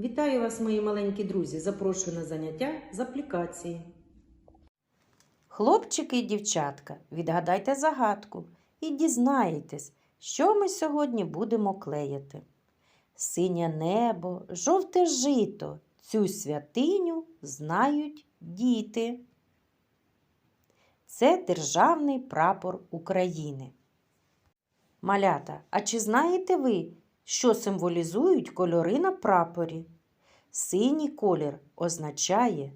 Вітаю вас, мої маленькі друзі! Запрошую на заняття з аплікації. Хлопчики і дівчатка, відгадайте загадку і дізнаєтесь, що ми сьогодні будемо клеїти. Синє небо, жовте жито, цю святиню знають діти. Це державний прапор України. Малята, а чи знаєте ви, що символізують кольори на прапорі? Синій колір означає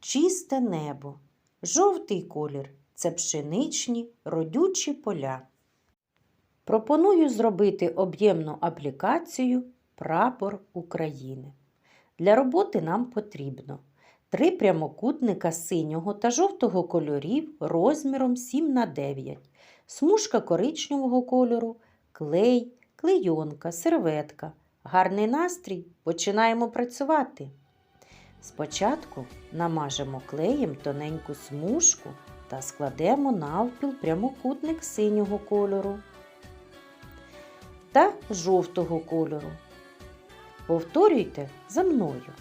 чисте небо. Жовтий колір це пшеничні родючі поля. Пропоную зробити об'ємну аплікацію Прапор України. Для роботи нам потрібно три прямокутника синього та жовтого кольорів розміром 7 на 9 смужка коричневого кольору, клей, клейонка, серветка. Гарний настрій. Починаємо працювати. Спочатку намажемо клеєм тоненьку смужку та складемо навпіл прямокутник синього кольору та жовтого кольору. Повторюйте за мною.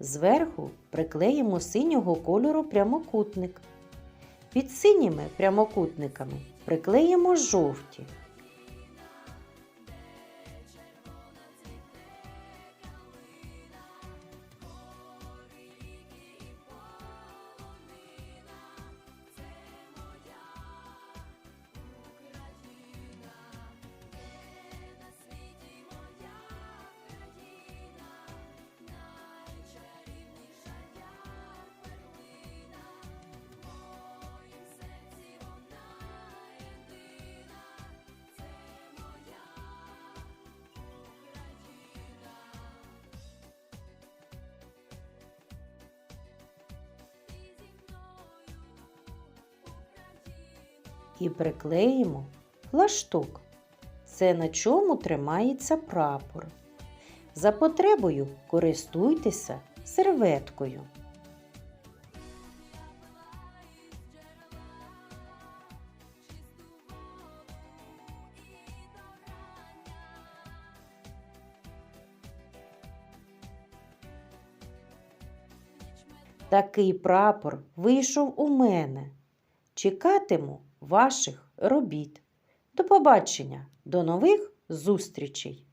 Зверху приклеїмо синього кольору прямокутник. Під синіми прямокутниками приклеїмо жовті. І приклеїмо флашток. Це на чому тримається прапор. За потребою користуйтеся серветкою. Такий прапор вийшов у мене. Чекатиму ваших робіт. До побачення, до нових зустрічей!